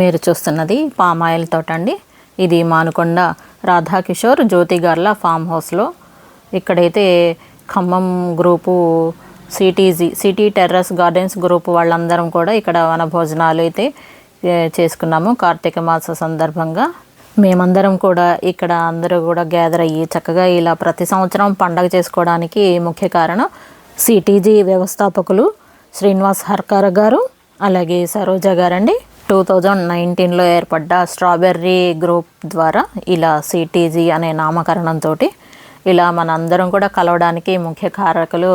మీరు చూస్తున్నది పామాయిల్ తోట అండి ఇది మానుకొండ రాధాకిషోర్ జ్యోతి గార్ల ఫామ్ హౌస్లో. ఇక్కడైతే ఖమ్మం గ్రూపు సిటీజీ సిటీ టెర్రస్ గార్డెన్స్ గ్రూప్ వాళ్ళందరం కూడా ఇక్కడ వనభోజనాలు అయితే చేసుకున్నాము కార్తీక మాస సందర్భంగా. మేమందరం కూడా ఇక్కడ అందరూ కూడా గ్యాదర్ అయ్యి చక్కగా ఇలా ప్రతి సంవత్సరం పండగ చేసుకోవడానికి ముఖ్య కారణం సిటీజీ వ్యవస్థాపకులు శ్రీనివాస్ హర్కార గారు అలాగే సరోజ గారండి. టూ థౌజండ్ నైన్టీన్లో ఏర్పడ్డ స్ట్రాబెర్రీ గ్రూప్ ద్వారా ఇలా సిటీజీ అనే నామకరణంతో ఇలా మనందరం కూడా కలవడానికి ముఖ్య కారకులు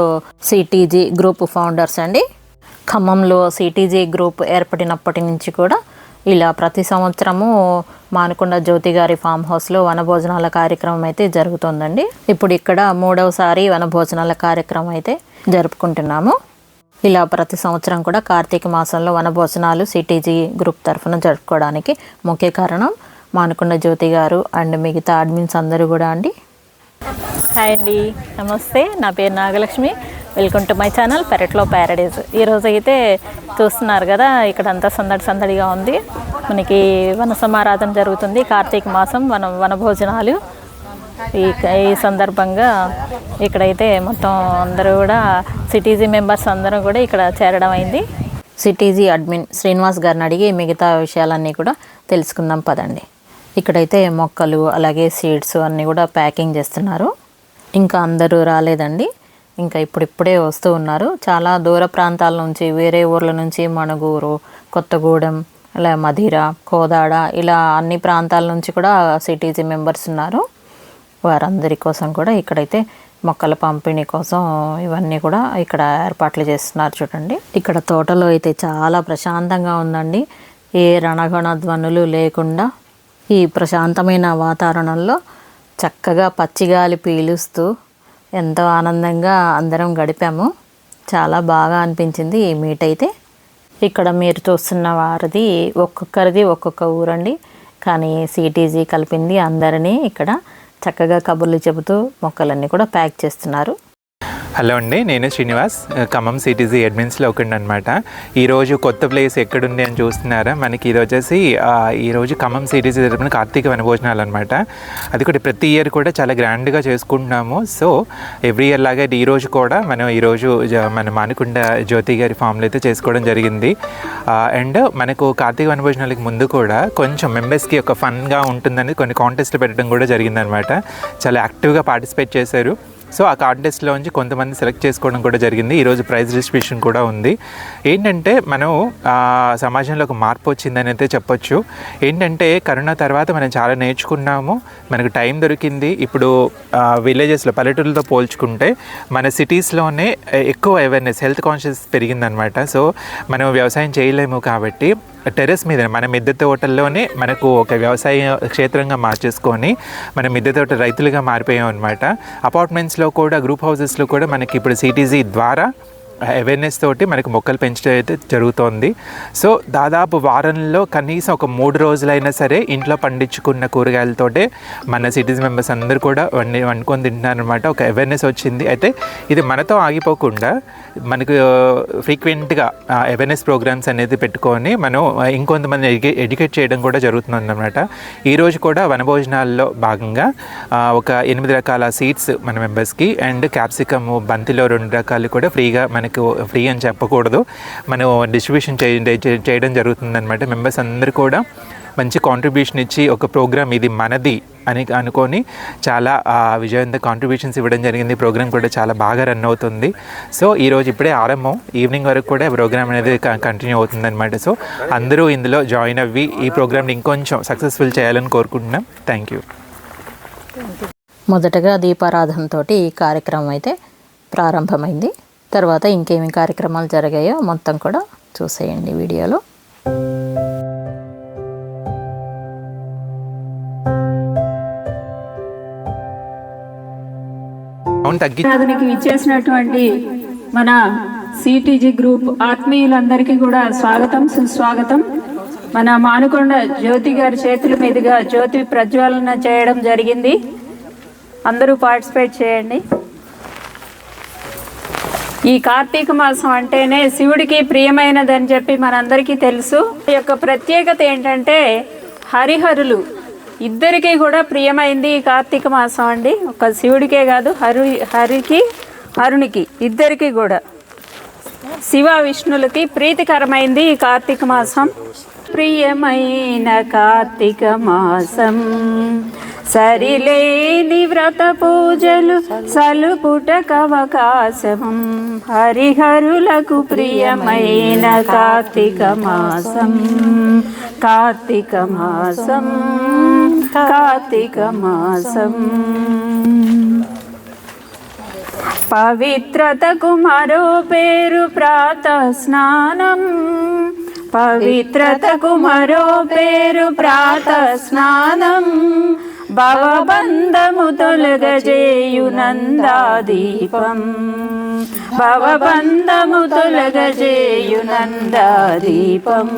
సిటీజీ గ్రూప్ ఫౌండర్స్ అండి. ఖమ్మంలో సిటీజీ గ్రూప్ ఏర్పడినప్పటి నుంచి కూడా ఇలా ప్రతి సంవత్సరము మానకొండ జ్యోతి గారి ఫామ్ హౌస్లో వనభోజనాల కార్యక్రమం అయితే జరుగుతుందండి. ఇప్పుడు ఇక్కడ మూడవసారి వనభోజనాల కార్యక్రమం అయితే జరుపుకుంటున్నాము. ఇలా ప్రతి సంవత్సరం కూడా కార్తీక మాసంలో వనభోజనాలు సిటీజీ గ్రూప్ తరఫున జరుపుకోవడానికి ముఖ్య కారణం మానుకున్న జ్యోతి గారు అండ్ మిగతా అడ్మిన్స్ అందరూ కూడా అండి. హాయ్ అండి. నమస్తే. నా పేరు Nagalakshmi. Welcome to my channel పెరట్లో ప్యారడైజ్. ఈరోజు అయితే చూస్తున్నారు కదా ఇక్కడ అంతా సందడి సందడిగా ఉంది. మనకి వన సమారాధన జరుగుతుంది. కార్తీక మాసం వన వనభోజనాలు. ఈ ఈ సందర్భంగా ఇక్కడైతే మొత్తం అందరూ కూడా సిటీజీ మెంబర్స్ అందరూ కూడా ఇక్కడ చేరడం అయింది. సిటీజీ అడ్మిన్ శ్రీనివాస్ గారిని అడిగి మిగతా విషయాలన్నీ కూడా తెలుసుకుందాం పదండి. ఇక్కడైతే మొక్కలు అలాగే సీడ్స్ అన్నీ కూడా ప్యాకింగ్ చేస్తున్నారు. ఇంకా అందరూ రాలేదండి. ఇంకా ఇప్పుడిప్పుడే వస్తూ ఉన్నారు. చాలా దూర ప్రాంతాల నుంచి వేరే ఊర్ల నుంచి మణుగూరు కొత్తగూడెం ఇలా మధిర కోదాడ ఇలా అన్ని ప్రాంతాల నుంచి కూడా సిటీజీ మెంబర్స్ ఉన్నారు. వారందరి కోసం కూడా ఇక్కడైతే మొక్కల పంపిణీ కోసం ఇవన్నీ కూడా ఇక్కడ ఏర్పాట్లు చేస్తున్నారు చూడండి. ఇక్కడ తోటలో అయితే చాలా ప్రశాంతంగా ఉందండి. ఏ రణగణ ధ్వనులు లేకుండా ఈ ప్రశాంతమైన వాతావరణంలో చక్కగా పచ్చిగాలి పీలుస్తూ ఎంతో ఆనందంగా అందరం గడిపాము. చాలా బాగా అనిపించింది ఈ మీట్ అయితే. ఇక్కడ మీరు చూస్తున్న వారిది ఒక్కొక్కరిది ఒక్కొక్క ఊరండి. కానీ సిటీజీ కలిపింది అందరినీ ఇక్కడ చక్కగా కబుర్లు చెబుతూ మొక్కలన్నీ కూడా ప్యాక్ చేస్తున్నారు. హలో అండి నేను శ్రీనివాస్. ఖమ్మం సిటీజీ అడ్మిన్స్లో ఒకటి అనమాట ఈరోజు కొత్త ప్లేస్ ఎక్కడుంది అని చూస్తున్నారా? మనకి ఇది వచ్చేసి ఈరోజు ఖమ్మం సిటీజీ తరపున కార్తీక వనభోజనాలు అనమాట అది కూడా ప్రతి ఇయర్ కూడా చాలా గ్రాండ్గా చేసుకుంటున్నాము. సో ఎవ్రీ ఇయర్ లాగా ఈ రోజు కూడా మనం ఈరోజు జ- మన మానుకుండ జ్యోతి గారి ఫామ్లో అయితే చేసుకోవడం జరిగింది. అండ్ మనకు కార్తీక వనభోజనాలకి ముందు కూడా కొంచెం మెంబర్స్కి ఒక ఫన్గా ఉంటుందని కొన్ని కాంటెస్ట్లు పెట్టడం కూడా జరిగిందనమాట చాలా యాక్టివ్గా పార్టిసిపేట్ చేశారు. సో ఆ కాంటెస్ట్లోంచి కొంతమంది సెలెక్ట్ చేసుకోవడం కూడా జరిగింది. ఈరోజు ప్రైజ్ డిస్ట్రిబ్యూషన్ కూడా ఉంది. ఏంటంటే మనం సమాజంలో ఒక మార్పు వచ్చిందని అయితే చెప్పొచ్చు. ఏంటంటే కరోనా తర్వాత మనం చాలా నేర్చుకున్నాము. మనకు టైం దొరికింది. ఇప్పుడు విలేజెస్లో పల్లెటూరులతో పోల్చుకుంటే మన సిటీస్లోనే ఎక్కువ అవేర్నెస్ హెల్త్ కాన్షియస్ పెరిగిందనమాట సో మనం వ్యవసాయం చేయలేము కాబట్టి టెర్రస్ మీద మన మిద్దె తోటల్లోనే మనకు ఒక వ్యవసాయ క్షేత్రంగా మార్చేసుకొని మన మిద్దె తోట రైతులుగా మారిపోయాం అనమాట అపార్ట్మెంట్స్లో కూడా గ్రూప్ హౌసెస్లో కూడా మనకి ఇప్పుడు సిటీజీ ద్వారా అవేర్నెస్ తోటి మనకి మొక్కలు పెంచడం అయితే జరుగుతోంది. సో దాదాపు వారంలో కనీసం ఒక మూడు రోజులైనా సరే ఇంట్లో పండించుకున్న కూరగాయలతోటే మన సిటీస్ మెంబర్స్ అందరూ కూడా వండి వండుకొని తింటున్నారు అనమాట ఒక అవేర్నెస్ వచ్చింది. అయితే ఇది మనతో ఆగిపోకుండా మనకు ఫ్రీక్వెంట్గా అవేర్నెస్ ప్రోగ్రామ్స్ అనేది పెట్టుకొని మనం ఇంకొంతమంది ఎడ్యు ఎడ్యుకేట్ చేయడం కూడా జరుగుతుంది అనమాట ఈరోజు కూడా వనభోజనాల్లో భాగంగా ఒక ఎనిమిది రకాల సీడ్స్ మన మెంబర్స్కి అండ్ క్యాప్సికమ్ బంతిలో రెండు రకాలు కూడా ఫ్రీగా మనకి ఫ్రీ అని చెప్పకూడదు. మనం డిస్ట్రిబ్యూషన్ చేయడం జరుగుతుందన్నమాట. మెంబర్స్ అందరూ కూడా మంచి కాంట్రిబ్యూషన్ ఇచ్చి ఒక ప్రోగ్రామ్ ఇది మనది అని అనుకొని చాలా విజయవంత కాంట్రిబ్యూషన్స్ ఇవ్వడం జరిగింది. ప్రోగ్రామ్ కూడా చాలా బాగా రన్ అవుతుంది. సో ఈరోజు ఇప్పుడే ఆరంభం. ఈవినింగ్ వరకు కూడా ప్రోగ్రామ్ అనేది కంటిన్యూ అవుతుంది అనమాట సో అందరూ ఇందులో జాయిన్ అవ్వి ఈ ప్రోగ్రామ్ని ఇంకొంచెం సక్సెస్ఫుల్ చేయాలని కోరుకుంటున్నాం. థ్యాంక్ యూ మొదటగా దీపారాధనతో ఈ కార్యక్రమం అయితే ప్రారంభమైంది. తర్వాత ఇంకేమి కార్యక్రమాలు జరిగాయో మొత్తం కూడా చూసేయండి వీడియోలో. సాధనకి ఇచ్చేసినటువంటి మన సిటీజీ గ్రూప్ ఆత్మీయులందరికీ కూడా స్వాగతం సుస్వాగతం. మన మానుకొండ జ్యోతి గారి చేతుల మీదుగా జ్యోతి ప్రజ్వలన చేయడం జరిగింది. అందరూ పార్టిసిపేట్ చేయండి. ఈ కార్తీక మాసం అంటేనే శివుడికి ప్రియమైనదని చెప్పి మనందరికీ తెలుసు. ఈ యొక్క ప్రత్యేకత ఏంటంటే హరిహరులు. ఇద్దరికీ కూడా ప్రియమైంది ఈ కార్తీక మాసం అండి. ఒక శివుడికే కాదు హరి హరికి హరునికి ఇద్దరికి కూడా. శివ విష్ణులకి ప్రీతికరమైంది ఈ కార్తీక మాసం. ప్రియమైన కార్తీక మాసం. సరిలేని వ్రత పూజలు సలుపుటకవకాశం హరిహరులకు ప్రియమైన కార్తీక మాసం. కార్తీక మాసం. కార్తీక మాసం. పవిత్రతకు మరో పేరు ప్రాత స్నానం. పవిత్రతకు మరో పేరు ప్రాత స్నానం. భవబంధము తొలగజేయునందాదీపం భవబంధము తొలగజేయునందాదీపం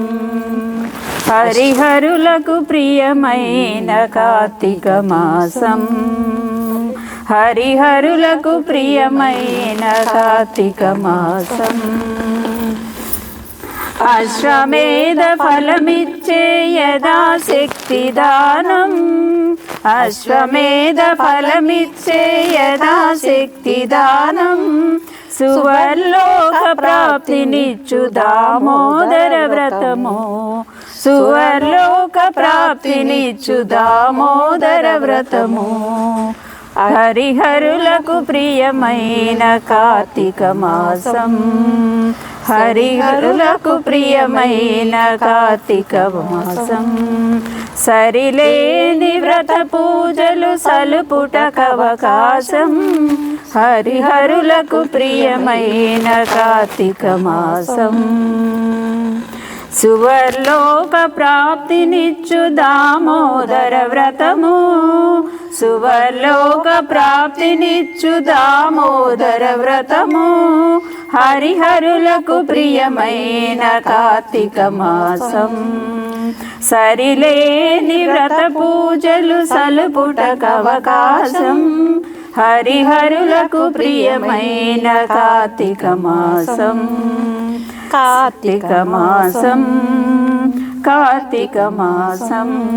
హరిహరులకు ప్రియమైన కార్తీక మాసం. హరిహరులకు ప్రియమైన కార్తీక మాసం. అశ్వమేధ ఫలమిచ్చే యదా శక్తి దానం. అశ్వమేధ ఫలమిచ్చే యదా శక్తి దానం. సువర్లోక ప్రాప్తినిచ్చు దామోదర వ్రతము. సువర్లోక ప్రాప్తినిచ్చు దామోదర వ్రతము. హరిహరులకు ప్రియమైన కార్తీక మాసం. హరిహరులకు ప్రియమైన కార్తీక మాసం. సరిలేని వ్రత పూజలు సలుపుటకవకాశం హరిహరులకు ప్రియమైన కార్తీక మాసం. సువర్లోక ప్రాప్తినిచ్చు దామోదర వ్రతము. సువర్లోక ప్రాప్తినిచ్చు దామోదర వ్రతము. హరిహరులకు ప్రియమైన కార్తీక మాసం. సరిలేని వ్రత పూజలు సలుపుటకవకాశం హరిహరులకు ప్రియమైన కార్తీక మాసం. కార్తీక మాసం కార్తీక మాసం.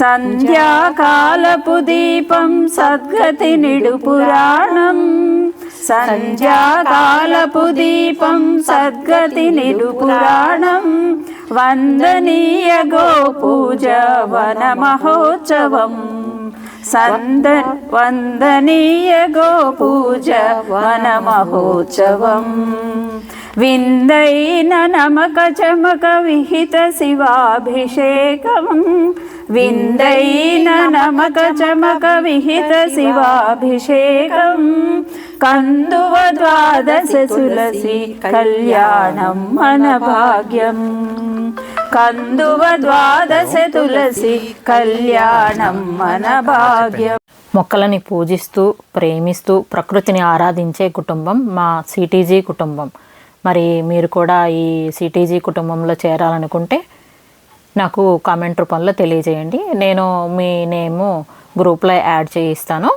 సంధ్యాకాలపు దీపం సద్గతి నిడు పురాణం. సంధ్యాకాలపు దీపం సద్గతి నిలుపురాణం వందనీయ గోపూజ వన మహోత్సవం. సంద వందనీయ గోపూజ వన మహోత్సవం. విందైన నమక చమక విహిత శివాభిషేకం విందైన నమక చమక విహిత శివాభిషేకం. కందువ ద్వాదశ తులసి కళ్యాణం మన భాగ్యం కందువ ద్వాదశ తులసి కళ్యాణం మన భాగ్యం మొక్కలని పూజిస్తూ ప్రేమిస్తూ ప్రకృతిని ఆరాధించే కుటుంబం మా సిటీజీ కుటుంబం. మరి మీరు కూడా ఈ సిటీజీ కుటుంబంలో చేరాలనుకుంటే నాకు కామెంట్ రూపంలో తెలియజేయండి. నేను మీ నేము గ్రూప్లో యాడ్ చేయిస్తాను.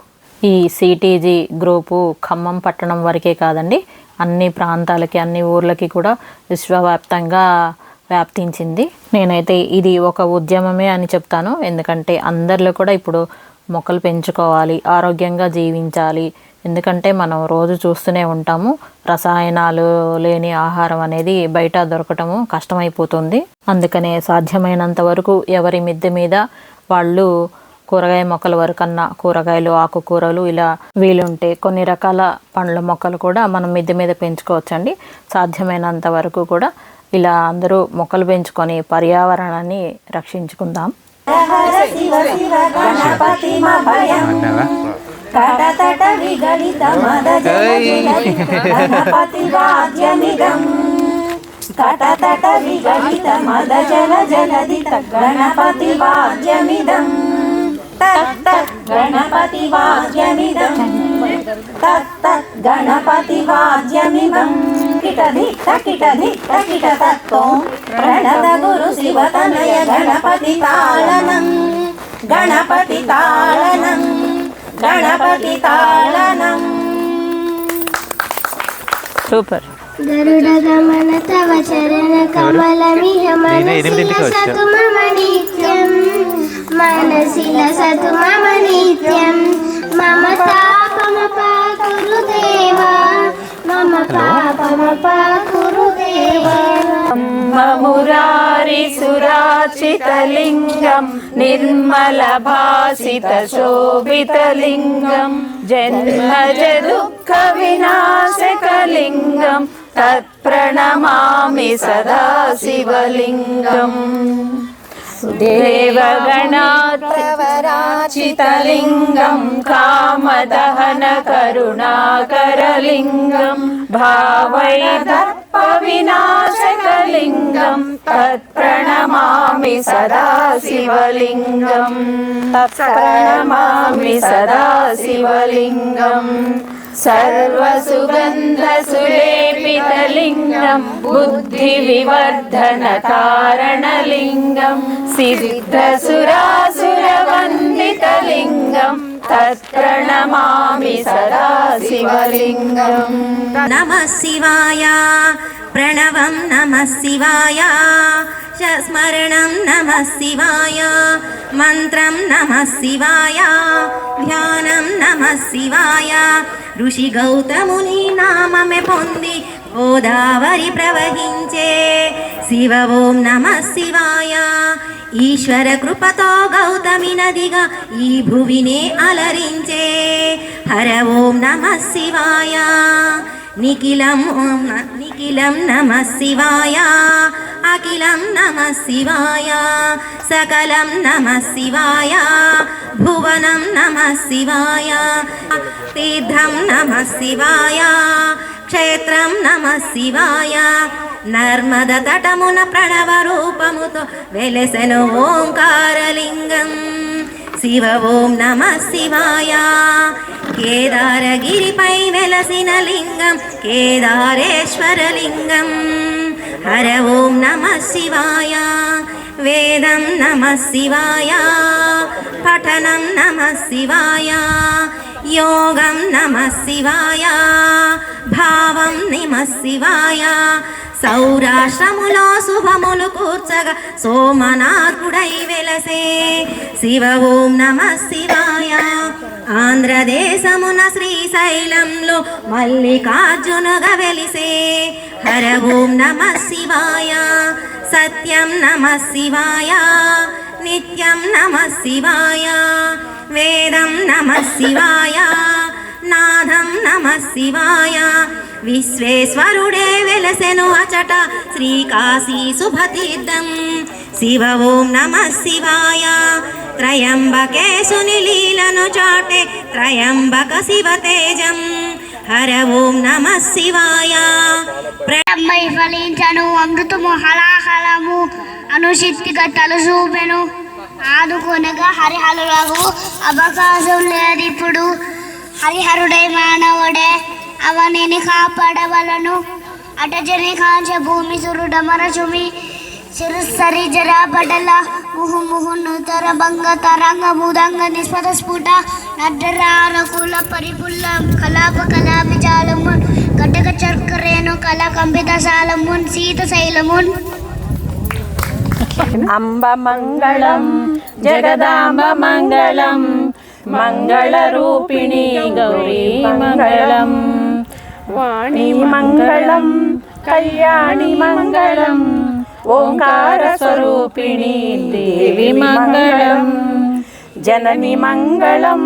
ఈ సిటీజీ గ్రూపు ఖమ్మం పట్టణం వరకే కాదండి అన్ని ప్రాంతాలకి అన్ని ఊర్లకి కూడా విశ్వవ్యాప్తంగా వ్యాప్తించింది. నేనైతే ఇది ఒక ఉద్యమమే అని చెప్తాను. ఎందుకంటే అందరిలో కూడా ఇప్పుడు మొక్కలు పెంచుకోవాలి ఆరోగ్యంగా జీవించాలి ఎందుకంటే మనం రోజు చూస్తూనే ఉంటాము రసాయనాలు లేని ఆహారం అనేది బయట దొరకటము కష్టమైపోతుంది. అందుకనే సాధ్యమైనంత వరకు ఎవరి మిద్దె మీద వాళ్ళు కూరగాయ మొక్కల వరకన్నా కూరగాయలు ఆకుకూరలు ఇలా వీలుంటే కొన్ని రకాల పండ్ల మొక్కలు కూడా మనం మిద్దె మీద పెంచుకోవచ్చండి. సాధ్యమైనంత వరకు కూడా ఇలా అందరూ మొక్కలు పెంచుకొని పర్యావరణాన్ని రక్షించుకుందాం. అన్నావా తటతట విగలిత మద గణపతి వాద్యమిదం తటతట విగలిత మద జల జలదిత గణపతి వాద్యమిదం తత్ గణపతి వాద్యమిదం తత్ గణపతి వాద్యమిదం కిటధి తకిటధి తకిట తత్వం ప్రణత గురు శివతనయ గణపతి తాళనం గణపతి తాళనం గణపతి తాళనం సూపర్. గరుడ గమన తవ చరణ కమలమిహ మనసిల. సతు మమ నిత్యం మనసిల సతు మమ నిత్యం. మమ తాపమ పాకురు దేవా. మమ పాపమ పాకురు मुरारिसुराचितलिङ्गं निर्मलभासितशोभितलिङ्गं जन्मजदुःखविनाशकलिङ्गं तत्प्रणमामि सदा शिवलिङ्गम् देवगणात्रवराचितलिङ्गं कामदहनकरुणाकरलिङ्गं भावयद विनाशकलिङ्गम् तत्प्रणमामि सदा शिवलिङ्गम् तत्प्रणमामि सदाशिवलिङ्गम् सर्वसुगन्धसुलेपितलिङ्गम् बुद्धिविवर्धनकारणलिङ्गम् सिद्धसुरासुरवन्दितलिङ्गम् సదా శివలింగం తత్ప్రణమామి సదా శివలింగం सर्वसुगन्धसुलेपितलिङ्गं बुद्धिविवर्धनकारणलिङ्गं सिद्धसुरासुरवन्दितलिङ्गं तत्प्रणमामि सदा शिवलिङ्गम् नमः शिवाय प्रणवं नमः शिवाय च स्मरणं नमः शिवाय मन्त्रं नमः शिवाय ధ్యానం నమః శివాయ ఋషి గౌతముని నామమే పొంది గోదావరి ప్రవహించే శివ ఓం నమః శివాయ ఈశ్వర కృపతో గౌతమి నదిగా ఈ భువినే అలరించే. హర ఓం నమ శివాయ. నిఖిలం ఓం నిఖిలం నమ శివాయ. అఖిలం నమ శివాయ. సకలం నమ శివాయ. భువనం నమ శివాయ. తీర్థం నమ శివాయ. క్షేత్రం నమ శివాయ. నర్మద తటమున ప్రణవ రూపముతో వెలసెను ఓంకారలింగం. శివ ఓం నమ శివాయ. కేదారగిరిపై వెలసిన లింగం కేదారేశ్వరలింగం హర ఓం నమ శివాయ. వేదం నమ శివాయ పఠనం నమ శివాయ యోగం నమ శివాయ భావం నమ శివాయ సౌరాష్ట్రములో శుభములు కూర్చగా సోమనాథుడై వెలసే. శివ ఓం నమ శివాయ. ఆంధ్రదేశమున శ్రీశైలంలో మల్లికార్జునుగా వెలిసే. హర ఓం నమ శివాయ. సత్యం నమ శివాయ. నిత్యం నమ శివాయ. వేదం నమ శివాయ. నాథం నమ శివాయ. విశ్వేశ్వరుడే వెలసెను అచట శ్రీకాశీ శుభతీర్థం. శివ ఓం నమ శివాయ. త్రయంబకేశుని లీలను చాటే త్రయంబక శివ తేజం. హర ఓం నమ శివాయ. అమ్మై ఫలించను అమృతము హలాహలము అనుశక్తిగా తలసూపెను. ఆదుకొనగా హరిహరులకు అవకాశం లేదు ఇప్పుడు హరిహరుడై మానవుడే అవనిని కాపాడవలను. అటజని కాంచ భూమి సురుడమరచుమి శిరస్సరి జరా ముహు ముహు నూతర భంగ తరంగ ముదంగ నిస్పద స్ఫుట నడ్డరార కుల పరిపుల్ల కలాప కలాపి జాలమున్ కటక చర్కరేను కల కంపిత శాలమున్ సీత శైలమున్. అంబ మంగళం జగదాంబ మంగళం మంగళరూపిణి గౌరీ మంగళం. వాణి మంగళం కళ్యాణి మంగళం ఓంకార స్వరూపిణి దేవి మంగళం. జనని మంగళం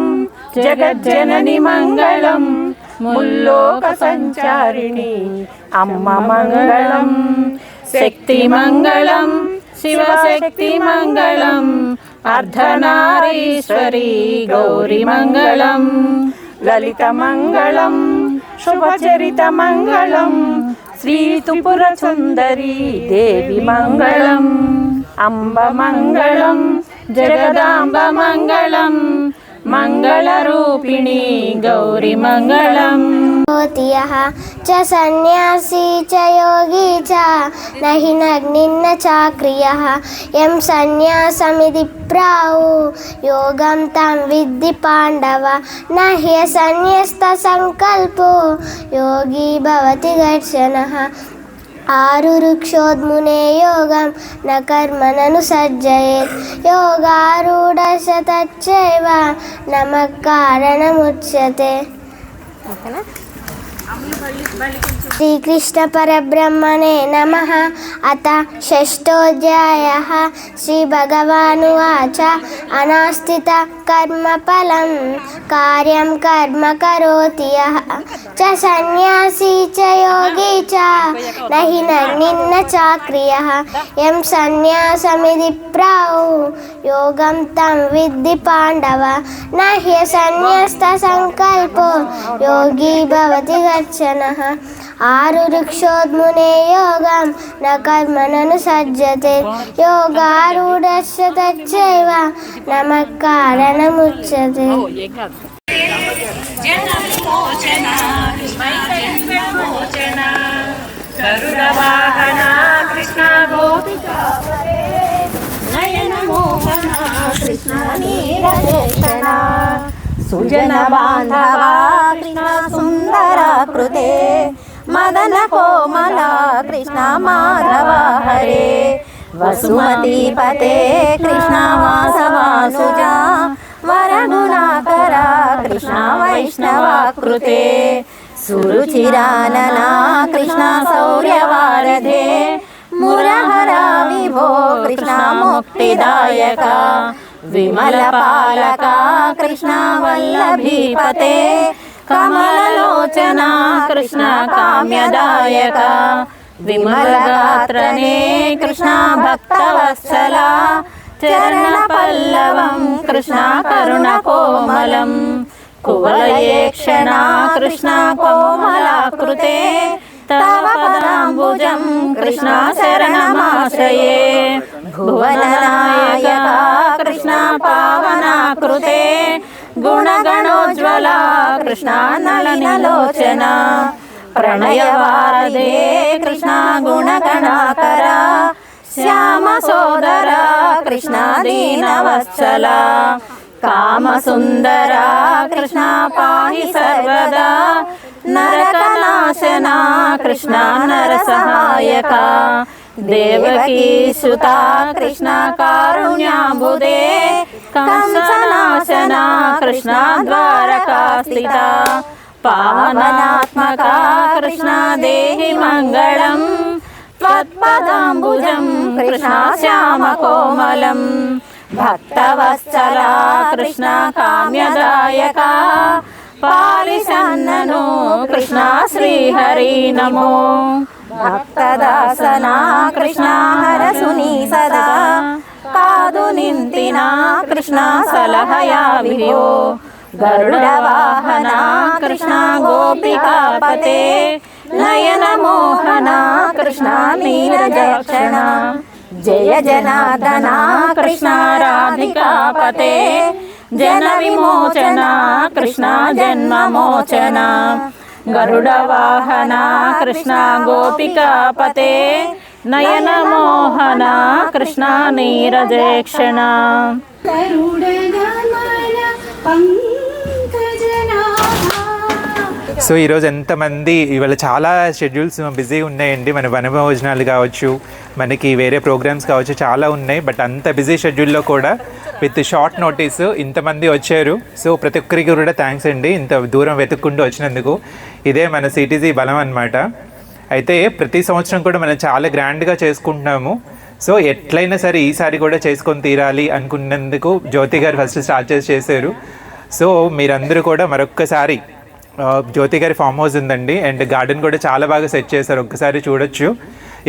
జగజ్జనని మంగళం ముల్లోక సంచారిణి అమ్మ మంగళం. అర్ధనారీశ్వరీ గౌరీమంగళం లలితమంగళం శుభచరితమంగళం శ్రీతుపురసుందరీ గౌరి మంగళం లలిత మంగళం దేవి మంగళం అంబ మంగళం मङ्गलरूपिणी गौरिमङ्गलं भोतियः च सन्न्यासी च योगी च न हि नग्निन्न चाक्रियः। यं सन्न्यासमिति प्राहु योगं तं विद्धि पाण्डव। न ह्यसन्न्यस्तसङ्कल्पो योगी भवति दर्शनः। ఆరు వృక్షోద్మునే యోగం న కర్మనను సజ్జయేత్ యోగారూఢశ తచ్చైవ నమ కారణముచ్యతే. ఓకేనా? श्रीकृष्णपरब्रह्मणे नमः। अथ षष्ठोऽध्यायः। श्रीभगवानुवाच। अनास्थित कर्मफलं कार्यं कर्म करोति यः। च सन्न्यासी च योगी च। न हि नग्निन्न चाक्रियः। यं सन्न्यासमिति प्राहु योगं तं विद्धि पाण्डव। न ह्यसन्न्यस्तसङ्कल्पो। योगी भवति गच्छनः ఆరు వృక్షోద్మునే యోగం న కర్మణను సజ్జతే యోగారుడశ్చైవ నమకారణముచ్చతే సుజన బాంధవా కృష్ణ సుందర కృతే मदन कोमला कृष्ण माधव हरे। वसुमतीपते कृष्णवासवासुजा वरगुणाकरा कृष्ण वैष्णवा कृते। सुरुचिरानना कृष्ण सौर्यवारधे। मुरहरा विभो कृष्ण मुक्तिदायका। विमलपालका कृष्णवल्लभीपते కమలలోచన కృష్ణ కామ్యదాయక విమలగాత్రనే కృష్ణ భక్తవత్సల చరణ పల్లవం కృష్ణ కరుణ కోమలం కువలయే క్షణ కృష్ణ కోమలాకృతే తవ పదాంబుజం కృష్ణ శరణమాశ్రయే భువననాయక కృష్ణ పావనాకృతే గుణ గుణగణోజ్వల కృష్ణ నళినలోచన ప్రణయవారదే కృష్ణ గుణగణాకర శ్యామ సోదర కృష్ణ దీనవత్సల కామసుందర కృష్ణ పాహి సర్వదా. నరకనాశన కృష్ణ నరసహాయక దేవకీ సుత కృష్ణ కారుణ్యాబుదే కంసనాశన కృష్ణ ద్వారకా స్థిత పావనాత్మక కృష్ణ దేహి మంగళం త్వత్పదాంబుజం కృష్ణ శ్యామ కోమలం. భక్తవత్సల కృష్ణ కామ్యదాయక పాలిసన్నను కృష్ణ శ్రీహరి నమో భక్తదాసన కృష్ణ హరసుని సదా కాదు నింతిన కృష్ణ సలహయా వియో గరుడ వాహన కృష్ణ గోపికాపతే నయన మోహన కృష్ణ నీరజక్షణ జయ జనార్దన కృష్ణ రాధికాపతే జన విమోచన కృష్ణ జన్మమోచన గరుడవాహన కృష్ణ గోపికాపతే నయన మోహన కృష్ణ సో ఈరోజు ఎంతమంది ఇవాళ చాలా షెడ్యూల్స్ బిజీ ఉన్నాయండి. మన వనభోజనాలు కావచ్చు మనకి వేరే ప్రోగ్రామ్స్ కావచ్చు చాలా ఉన్నాయి. బట్ అంత బిజీ షెడ్యూల్లో కూడా విత్ షార్ట్ నోటీస్ ఇంతమంది వచ్చారు. సో ప్రతి ఒక్కరికి కూడా థ్యాంక్స్ అండి. ఇంత దూరం వెతుక్కుంటూ వచ్చినందుకు. ఇదే మన సిటీజీ బలం అనమాట అయితే ప్రతి సంవత్సరం కూడా మనం చాలా గ్రాండ్గా చేసుకుంటున్నాము. సో ఎట్లయినా సరే ఈసారి కూడా చేసుకొని తీరాలి అనుకున్నందుకు జ్యోతి గారు ఫస్ట్ స్టార్ట్ చేసి చేశారు. సో మీరందరూ కూడా మరొక్కసారి జ్యోతి గారి ఫామ్ హౌస్ ఉందండి. అండ్ గార్డెన్ కూడా చాలా బాగా సెట్ చేశారు. ఒక్కసారి చూడొచ్చు.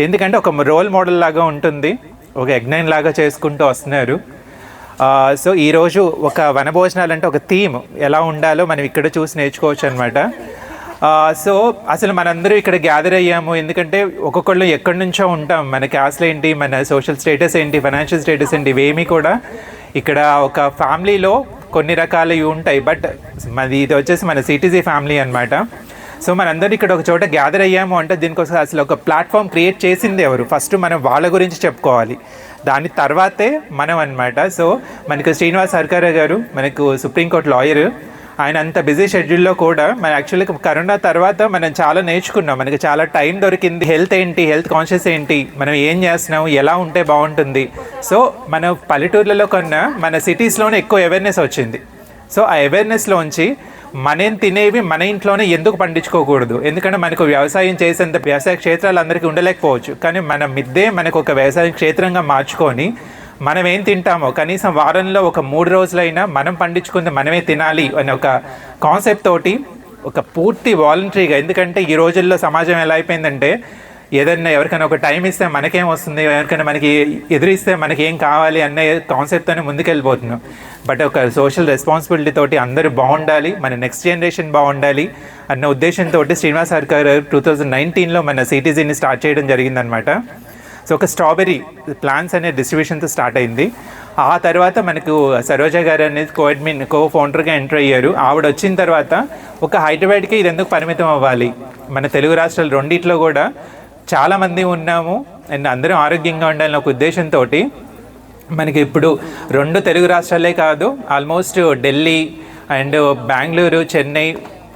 ఎందుకంటే ఒక రోల్ మోడల్ లాగా ఉంటుంది. ఒక యజ్ఞం లాగా చేసుకుంటూ వస్తున్నారు. సో ఈరోజు ఒక వనభోజనాలు అంటే ఒక థీమ్ ఎలా ఉండాలో మనం ఇక్కడ చూసి నేర్చుకోవచ్చు అనమాట సో అసలు మనందరూ ఇక్కడ గ్యాదర్ అయ్యాము. ఎందుకంటే ఒక్కొక్కళ్ళు ఎక్కడి నుంచో ఉంటాం. మన క్యాస్ట్ ఏంటి? మన సోషల్ స్టేటస్ ఏంటి? ఫైనాన్షియల్ స్టేటస్ ఏంటి? ఇవేమీ కూడా ఇక్కడ ఒక ఫ్యామిలీలో కొన్ని రకాలు ఉంటాయి. బట్ మాది ఇది వచ్చేసి మన సిటీజీ ఫ్యామిలీ అనమాట సో మనందరూ ఇక్కడ ఒక చోట గ్యాదర్ అయ్యాము అంటే దీనికోసం అసలు ఒక ప్లాట్ఫామ్ క్రియేట్ చేసింది ఎవరు? ఫస్ట్ మనం వాళ్ళ గురించి చెప్పుకోవాలి. దాని తర్వాతే మనం అన్నమాట. సో మనకు శ్రీనివాస్ సర్కార్ గారు మనకు సుప్రీంకోర్టు లాయర్ ఆయన అంత బిజీ షెడ్యూల్లో కూడా మన యాక్చువల్గా కరోనా తర్వాత మనం చాలా నేర్చుకున్నాం. మనకి చాలా టైం దొరికింది. హెల్త్ ఏంటి? హెల్త్ కాన్షియస్ ఏంటి? మనం ఏం చేస్తున్నాం? ఎలా ఉంటే బాగుంటుంది? సో మన పల్లెటూర్లలో కన్నా మన సిటీస్లోనే ఎక్కువ అవేర్నెస్ వచ్చింది. సో ఆ అవేర్నెస్లోంచి మనం తినేవి మన ఇంట్లోనే ఎందుకు పండించుకోకూడదు? ఎందుకంటే మనకు వ్యవసాయం చేసేంత వ్యవసాయ క్షేత్రాలు అందరికీ ఉండలేకపోవచ్చు. కానీ మన మిద్దే మనకు ఒక వ్యవసాయ క్షేత్రంగా మార్చుకొని మనం ఏం తింటామో? కనీసం వారంలో ఒక మూడు రోజులైనా మనం పండించుకుంది మనమే తినాలి అనే ఒక కాన్సెప్ట్ తోటి ఒక పూర్తి వాలంటరీగా ఎందుకంటే ఈ రోజుల్లో సమాజం ఎలా అయిపోయిందంటే ఏదైనా ఎవరికైనా ఒక టైం ఇస్తే మనకేం వస్తుంది ఎవరికైనా మనకి ఎదురిస్తే మనకి ఏం కావాలి అనే కాన్సెప్ట్తోనే ముందుకెళ్ళిపోతున్నాం. బట్ ఒక సోషల్ రెస్పాన్సిబిలిటీ తోటి అందరూ బాగుండాలి మన నెక్స్ట్ జనరేషన్ బాగుండాలి అన్న ఉద్దేశంతో శ్రీనివాస్ సర్కార్ టూ థౌజండ్ నైన్టీన్లో మన సిటీజీని స్టార్ట్ చేయడం జరిగిందనమాట సో ఒక స్ట్రాబెరీ ప్లాన్స్ అనే డిస్ట్రిబ్యూషన్తో స్టార్ట్ అయింది. ఆ తర్వాత మనకు సరోజ గారు అనేది కోఎడ్మిన్ కో ఫౌండర్గా ఎంటర్ అయ్యారు. ఆవిడ వచ్చిన తర్వాత ఒక హైదరాబాద్కి ఇది ఎందుకు పరిమితం అవ్వాలి? మన తెలుగు రాష్ట్రాలు రెండిట్లో కూడా చాలామంది ఉన్నాము. అండ్ అందరం ఆరోగ్యంగా ఉండాలని ఒక ఉద్దేశంతో మనకి ఇప్పుడు రెండు తెలుగు రాష్ట్రాలే కాదు almost Delhi and Bengaluru Chennai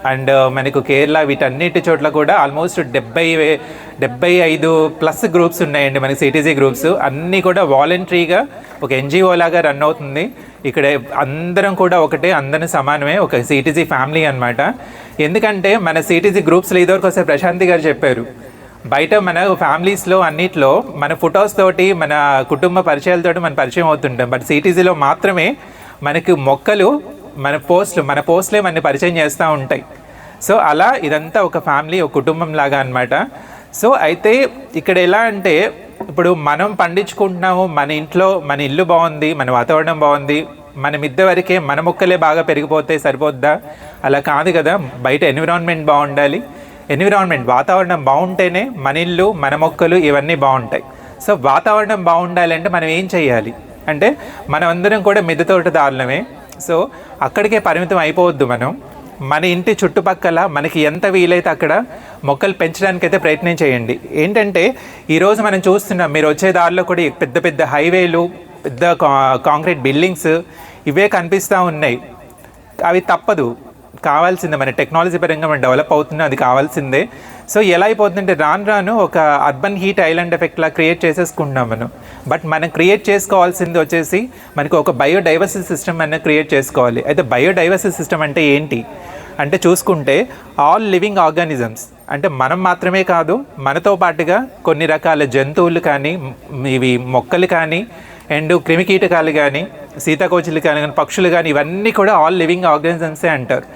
and uh, మనకు కేరళ వీటన్నిటి చోట్ల కూడా ఆల్మోస్ట్ డెబ్బై వే- డెబ్బై ఐదు ప్లస్ గ్రూప్స్ ఉన్నాయండి మనకి సిటీజీ గ్రూప్స్ అన్నీ కూడా వాలంటరీగా ఒక ఎన్జిఓ లాగా రన్ అవుతుంది. ఇక్కడ అందరం కూడా ఒకటే అందరం సమానమే ఒక సిటీజీ ఫ్యామిలీ అన్నమాట. ఎందుకంటే మన సిటీజీ గ్రూప్స్లో ఇదివరకు వస్తే ప్రశాంతి గారు చెప్పారు బయట మన ఫ్యామిలీస్లో అన్నిట్లో మన ఫొటోస్ తోటి మన కుటుంబ పరిచయాలతోటి మన పరిచయం అవుతుంటాం. బట్ సిటీజీలో మాత్రమే మనకు మొక్కలు మన పోస్ట్లు మన పోస్ట్లే మన పరిచయం చేస్తూ ఉంటాయి. సో అలా ఇదంతా ఒక ఫ్యామిలీ ఒక కుటుంబం లాగా అనమాట సో అయితే ఇక్కడ ఎలా అంటే ఇప్పుడు మనం పండించుకుంటున్నాము మన ఇంట్లో మన ఇల్లు బాగుంది మన వాతావరణం బాగుంది మన మిద్దె వరకే మన మొక్కలే బాగా పెరిగిపోతే సరిపోద్దా? అలా కాదు కదా బయట ఎన్విరాన్మెంట్ బాగుండాలి. ఎన్విరాన్మెంట్ వాతావరణం బాగుంటేనే మన ఇల్లు మన మొక్కలు ఇవన్నీ బాగుంటాయి. సో వాతావరణం బాగుండాలంటే మనం ఏం చేయాలి అంటే మనం అందరం కూడా మిద్దె తోటదారులమే సో అక్కడికే పరిమితం అయిపోవద్దు మనం. మన ఇంటి చుట్టుపక్కల మనకి ఎంత వీలైతే అక్కడ మొక్కలు పెంచడానికైతే ప్రయత్నం చేయండి. ఏంటంటే ఈరోజు మనం చూస్తున్నాం మీరు వచ్చే దారిలో కూడా పెద్ద పెద్ద హైవేలు పెద్ద కా- కాంక్రీట్ బిల్డింగ్స్ ఇవే కనిపిస్తూ ఉన్నాయి. అవి తప్పదు. కావాల్సిందే మన టెక్నాలజీ పరంగా మనం డెవలప్ అవుతుంది అది కావాల్సిందే. సో ఎలా అయిపోతుందంటే రాను రాను ఒక అర్బన్ హీట్ ఐలాండ్ ఎఫెక్ట్ లా క్రియేట్ చేసేసుకుంటున్నాం మనం. బట్ మనం క్రియేట్ చేసుకోవాల్సింది వచ్చేసి మనకు ఒక బయోడైవర్సిటీ సిస్టమ్ అనేది క్రియేట్ చేసుకోవాలి. అయితే బయోడైవర్సిటీ సిస్టమ్ అంటే ఏంటి? అంటే చూసుకుంటే ఆల్ లివింగ్ ఆర్గానిజమ్స్ అంటే మనం మాత్రమే కాదు మనతో పాటుగా కొన్ని రకాల జంతువులు కానీ ఇవి మొక్కలు కానీ అండ్ క్రిమికీటకాలు కానీ సీతాకోచులు కానీ కానీ పక్షులు కానీ ఇవన్నీ కూడా ఆల్ లివింగ్ ఆర్గానిజమ్సే అంటారు.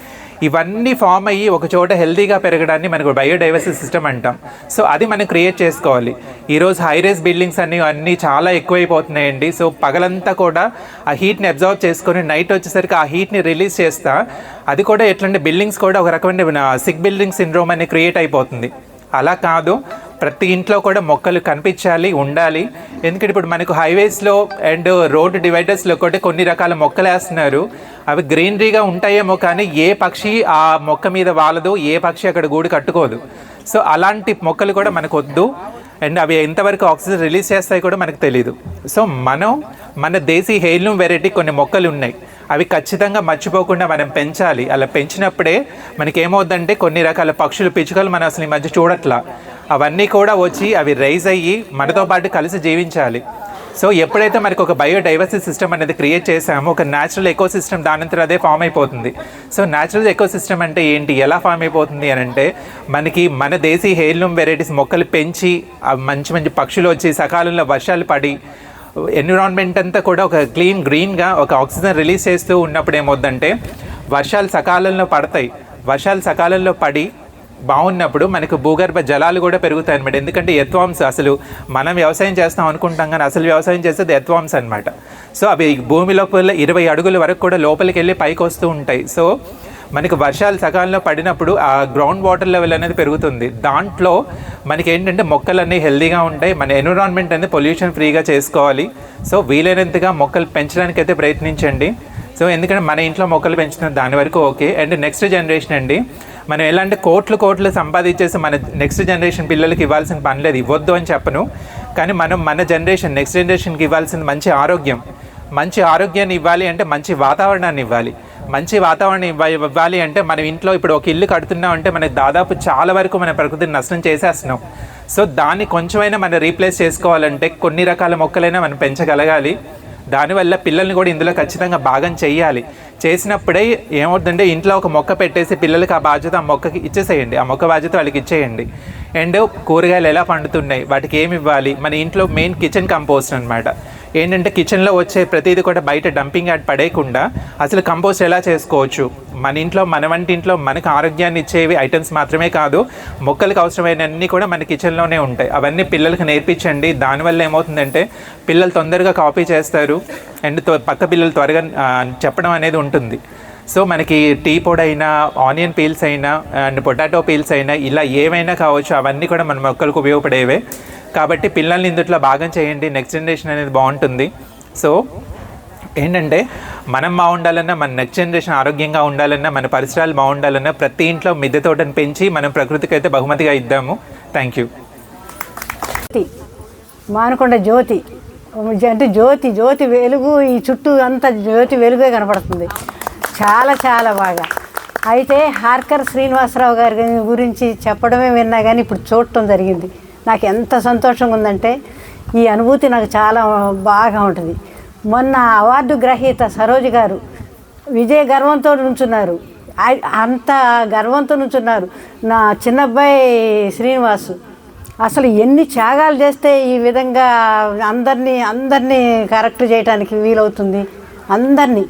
ఇవన్నీ ఫామ్ అయ్యి ఒక చోట హెల్తీగా పెరగడాన్ని మనకు బయోడైవర్సిటీ సిస్టమ్ అంటాం. సో అది మనం క్రియేట్ చేసుకోవాలి. ఈరోజు హైరేస్ బిల్డింగ్స్ అన్ని అన్నీ చాలా ఎక్కువైపోతున్నాయండి. సో పగలంతా కూడా ఆ హీట్ని అబ్జర్వ్ చేసుకొని నైట్ వచ్చేసరికి ఆ హీట్ని రిలీజ్ చేస్తా. అది కూడా ఎట్లంటే బిల్డింగ్స్ కూడా ఒక రకమైన సిక్ బిల్డింగ్ సిండ్రోమ్ అని క్రియేట్ అయిపోతుంది. అలా కాదు. ప్రతి ఇంట్లో కూడా మొక్కలు కనిపించాలి ఉండాలి. ఎందుకంటే ఇప్పుడు మనకు హైవేస్లో అండ్ రోడ్డు డివైడర్స్లో కూడా కొన్ని రకాల మొక్కలు వేస్తున్నారు. అవి గ్రీనరీగా ఉంటాయేమో కానీ ఏ పక్షి ఆ మొక్క మీద వాలదు ఏ పక్షి అక్కడ గూడు కట్టుకోదు. సో అలాంటి మొక్కలు కూడా మనకు వద్దు అండ్ అవి ఎంతవరకు ఆక్సిజన్ రిలీజ్ చేస్తాయి కూడా మనకు తెలియదు సో మనం మన దేశీ హెయిర్లూమ్ వెరైటీ కొన్ని మొక్కలు ఉన్నాయి అవి ఖచ్చితంగా మర్చిపోకుండా మనం పెంచాలి. అలా పెంచినప్పుడే మనకేమవుద్దంటే కొన్ని రకాల పక్షులు పిచ్చుకలు మనం అసలు ఈ మధ్య చూడట్లా. అవన్నీ కూడా వచ్చి అవి రైజ్ అయ్యి మనతో పాటు కలిసి జీవించాలి. సో ఎప్పుడైతే మనకు ఒక బయోడైవర్సిటీ సిస్టమ్ అనేది క్రియేట్ చేసామో ఒక న్యాచురల్ ఎకో సిస్టమ్ దానంతరం అదే ఫామ్ అయిపోతుంది. సో న్యాచురల్ ఎకో సిస్టమ్ అంటే ఏంటి? ఎలా ఫామ్ అయిపోతుంది అని అంటే మనకి మన దేశీ హెయిర్లూమ్ వెరైటీస్ మొక్కలు పెంచి మంచి మంచి పక్షులు వచ్చి సకాలంలో వర్షాలు పడి ఎన్విరాన్మెంట్ అంతా కూడా ఒక క్లీన్ గ్రీన్గా ఒక ఆక్సిజన్ రిలీజ్ చేస్తూ ఉన్నప్పుడు ఏమవుద్దంటే వర్షాలు సకాలంలో పడతాయి. వర్షాలు సకాలంలో పడి బాగున్నప్పుడు మనకు భూగర్భ జలాలు కూడా పెరుగుతాయి అనమాట ఎందుకంటే ఎత్వాంశ అసలు మనం వ్యవసాయం చేస్తాం అనుకుంటాం కానీ అసలు వ్యవసాయం చేసేది ఎత్వాంశ అనమాట సో అవి భూమి లోపల ఇరవై అడుగుల వరకు కూడా లోపలికి వెళ్ళి పైకి వస్తూ ఉంటాయి. సో మనకి వర్షాలు సకాలంలో పడినప్పుడు ఆ గ్రౌండ్ వాటర్ లెవెల్ అనేది పెరుగుతుంది. దాంట్లో మనకి ఏంటంటే మొక్కలు అన్నీ హెల్దీగా ఉంటాయి. మన ఎన్విరాన్మెంట్ అనేది పొల్యూషన్ ఫ్రీగా చేసుకోవాలి. సో వీలైనంతగా మొక్కలు పెంచడానికి అయితే ప్రయత్నించండి. సో ఎందుకంటే మన ఇంట్లో మొక్కలు పెంచుతున్న దాని వరకు ఓకే. అండ్ నెక్స్ట్ జనరేషన్ అండి మనం ఎలా అంటే కోట్లు కోట్లు సంపాదించేసి మన నెక్స్ట్ జనరేషన్ పిల్లలకి ఇవ్వాల్సిన పని లేదు. ఇవ్వద్దు అని చెప్పను. కానీ మనం మన జనరేషన్ నెక్స్ట్ జనరేషన్కి ఇవ్వాల్సింది మంచి ఆరోగ్యం. మంచి ఆరోగ్యాన్ని ఇవ్వాలి అంటే మంచి వాతావరణాన్ని ఇవ్వాలి. మంచి వాతావరణం ఇవ్వ ఇవ్వాలి అంటే మనం ఇంట్లో ఇప్పుడు ఒక ఇల్లు కడుతున్నాం అంటే మనకి దాదాపు చాలా వరకు మన ప్రకృతిని నష్టం చేసేస్తున్నాం. సో దాన్ని కొంచెమైనా మనం రీప్లేస్ చేసుకోవాలంటే కొన్ని రకాల మొక్కలైనా మనం పెంచగలగాలి. దానివల్ల పిల్లల్ని కూడా ఇందులో ఖచ్చితంగా భాగం చేయాలి. చేసినప్పుడే ఏమవుతుందంటే ఇంట్లో ఒక మొక్క పెట్టేసి పిల్లలకి ఆ బాధ్యత ఆ మొక్కకి ఇచ్చేసేయండి. ఆ మొక్క బాధ్యత వాళ్ళకి ఇచ్చేయండి. అండ్ కూరగాయలు ఎలా పండుతున్నాయి? వాటికి ఏమి ఇవ్వాలి? మన ఇంట్లో మెయిన్ కిచెన్ కంపోస్ట్ అనమాట ఏంటంటే కిచెన్లో వచ్చే ప్రతిదీ కూడా బయట డంపింగ్ యాడ్ పడేయకుండా అసలు కంపోస్ట్ ఎలా చేసుకోవచ్చు? మన ఇంట్లో మన వంటింట్లో మనకు ఆరోగ్యాన్ని ఇచ్చేవి ఐటమ్స్ మాత్రమే కాదు మొక్కలకు అవసరమైనన్నీ కూడా మన కిచెన్లోనే ఉంటాయి. అవన్నీ పిల్లలకు నేర్పించండి. దానివల్ల ఏమవుతుందంటే పిల్లలు తొందరగా కాపీ చేస్తారు. అండ్ త్వ- పక్క పిల్లలు త్వరగా చెప్పడం అనేది ఉంటుంది. సో మనకి టీ పొడి అయినా ఆనియన్ పీల్స్ అయినా అండ్ పొటాటో పీల్స్ అయినా ఇలా ఏవైనా కావచ్చు అవన్నీ కూడా మన మొక్కలకు ఉపయోగపడేవే. కాబట్టి పిల్లల్ని ఇందుట్లో భాగం చేయండి. నెక్స్ట్ జనరేషన్ అనేది బాగుంటుంది. సో ఏంటంటే మనం బాగుండాలన్నా మన నెక్స్ట్ జనరేషన్ ఆరోగ్యంగా ఉండాలన్నా మన పరిసరాలు బాగుండాలన్నా ప్రతి ఇంట్లో మిద్దె తోటను పెంచి మనం ప్రకృతికి అయితే బహుమతిగా ఇద్దాము. Thank you Manakonda Jyothi. అంటే జ్యోతి జ్యోతి వెలుగు ఈ చుట్టూ అంతా జ్యోతి వెలుగే కనపడుతుంది. చాలా చాలా బాగా. అయితే హార్కర్ శ్రీనివాసరావు గారి గురించి చెప్పడమే విన్నా కానీ ఇప్పుడు చూడటం జరిగింది. నాకు ఎంత సంతోషంగా ఉందంటే ఈ అనుభూతి నాకు చాలా బాగా ఉంటుంది. మొన్న అవార్డు గ్రహీత సరోజ్ గారు విజయ గర్వంతో నుంచున్నారు. అంత గర్వంతో నుంచున్నారు. నా చిన్నబ్బాయి శ్రీనివాసు. అసలు ఎన్ని త్యాగాలు చేస్తే ఈ విధంగా అందరినీ అందరినీ కరెక్ట్ చేయడానికి వీలవుతుంది? అందరినీ.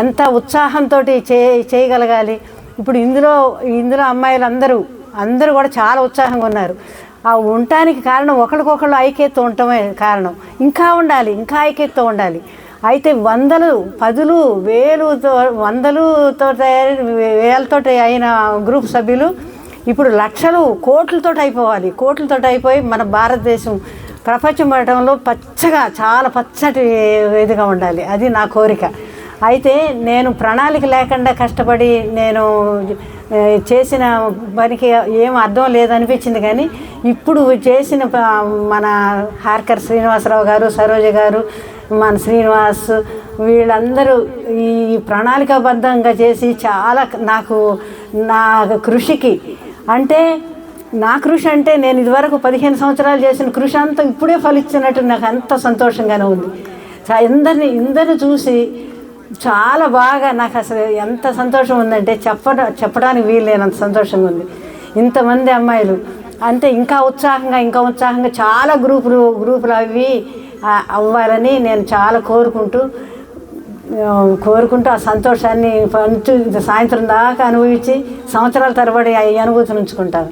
ఎంత ఉత్సాహంతో చే చేయగలగాలి? ఇప్పుడు ఇందులో ఇందులో అమ్మాయిలు అందరూ అందరూ కూడా చాలా ఉత్సాహంగా ఉన్నారు. ఆ ఉండటానికి కారణం ఒకరికొకళ్ళు ఐక్యత ఉండటమే కారణం. ఇంకా ఉండాలి ఇంకా ఐక్యత ఉండాలి. అయితే వందలు పదులు వేలుతో వందలుతో తయారు వేలతో అయిన గ్రూప్ సభ్యులు ఇప్పుడు లక్షలు కోట్లతో అయిపోవాలి. కోట్లతో అయిపోయి మన భారతదేశం ప్రపంచం పడటంలో పచ్చగా చాలా పచ్చటి ఇదిగా ఉండాలి. అది నా కోరిక. అయితే నేను ప్రణాళిక లేకుండా కష్టపడి నేను చేసిన పనికి ఏం అర్థం లేదనిపించింది కానీ ఇప్పుడు చేసిన మన హార్కర్ శ్రీనివాసరావు గారు సరోజ గారు మన శ్రీనివాస్ వీళ్ళందరూ ఈ ప్రణాళికాబద్ధంగా చేసి చాలా నాకు నా కృషికి అంటే నా కృషి అంటే నేను ఇదివరకు పదిహేను సంవత్సరాలు చేసిన కృషి అంతా ఇప్పుడే ఫలిస్తున్నట్టు నాకు అంత సంతోషంగానే ఉంది. ఇందరిని ఇందరిని చూసి చాలా బాగా నాకు అసలు ఎంత సంతోషం ఉందంటే చెప్పడం చెప్పడానికి వీల్లేనంత సంతోషంగా ఉంది. ఇంతమంది అమ్మాయిలు అంటే ఇంకా ఉత్సాహంగా ఇంకా ఉత్సాహంగా చాలా గ్రూపులు గ్రూపులు అవి అవ్వాలని నేను చాలా కోరుకుంటూ కోరుకుంటూ ఆ సంతోషాన్ని పంచు సాయంత్రం దాకా అనుభవించి సంవత్సరాల తరబడి ఆ అనుభూతిని ఉంచుకుంటారు.